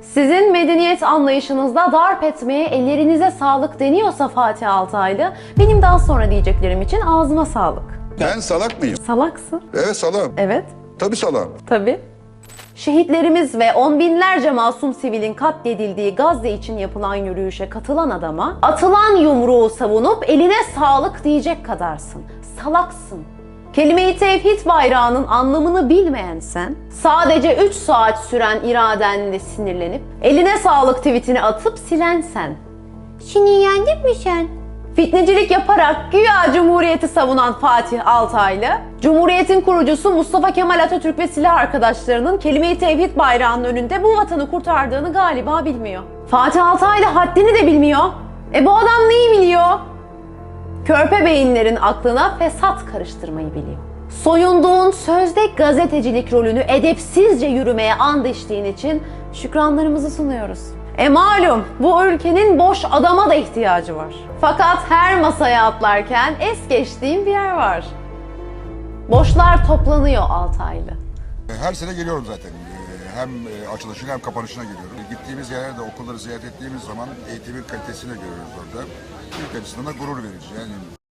Sizin medeniyet anlayışınızda darp etmeye ellerinize sağlık deniyorsa Fatih Altaylı, benim daha sonra diyeceklerim için ağzıma sağlık. Ben salak mıyım? Salaksın. Evet salam. Evet. Tabii salam. Tabii. Şehitlerimiz ve on binlerce masum sivilin katledildiği Gazze için yapılan yürüyüşe katılan adama atılan yumruğu savunup eline sağlık diyecek kadarsın. Salaksın. Kelime-i tevhid bayrağının anlamını bilmeyen sen, sadece 3 saat süren iradenle sinirlenip eline sağlık tweetini atıp silen sen. Şimdi yendik mi sen? Fitnecilik yaparak güya Cumhuriyeti savunan Fatih Altaylı, Cumhuriyet'in kurucusu Mustafa Kemal Atatürk ve silah arkadaşlarının kelime-i tevhid bayrağının önünde bu vatanı kurtardığını galiba bilmiyor. Fatih Altaylı haddini de bilmiyor. E bu adam neyi biliyor? Körpe beyinlerin aklına fesat karıştırmayı biliyor. Soyunduğun sözde gazetecilik rolünü edepsizce yürümeye and içtiğin için şükranlarımızı sunuyoruz. E malum bu ülkenin boş adama da ihtiyacı var. Fakat her masaya atlarken es geçtiğim bir yer var. Boşlar toplanıyor Altaylı. Her sene geliyorum zaten. Hem e, açılışına hem kapanışına geliyorum. Gittiğimiz yerlerde okulları ziyaret ettiğimiz zaman eğitimin kalitesini görüyoruz orada. Türk açısından da gurur verici. Yani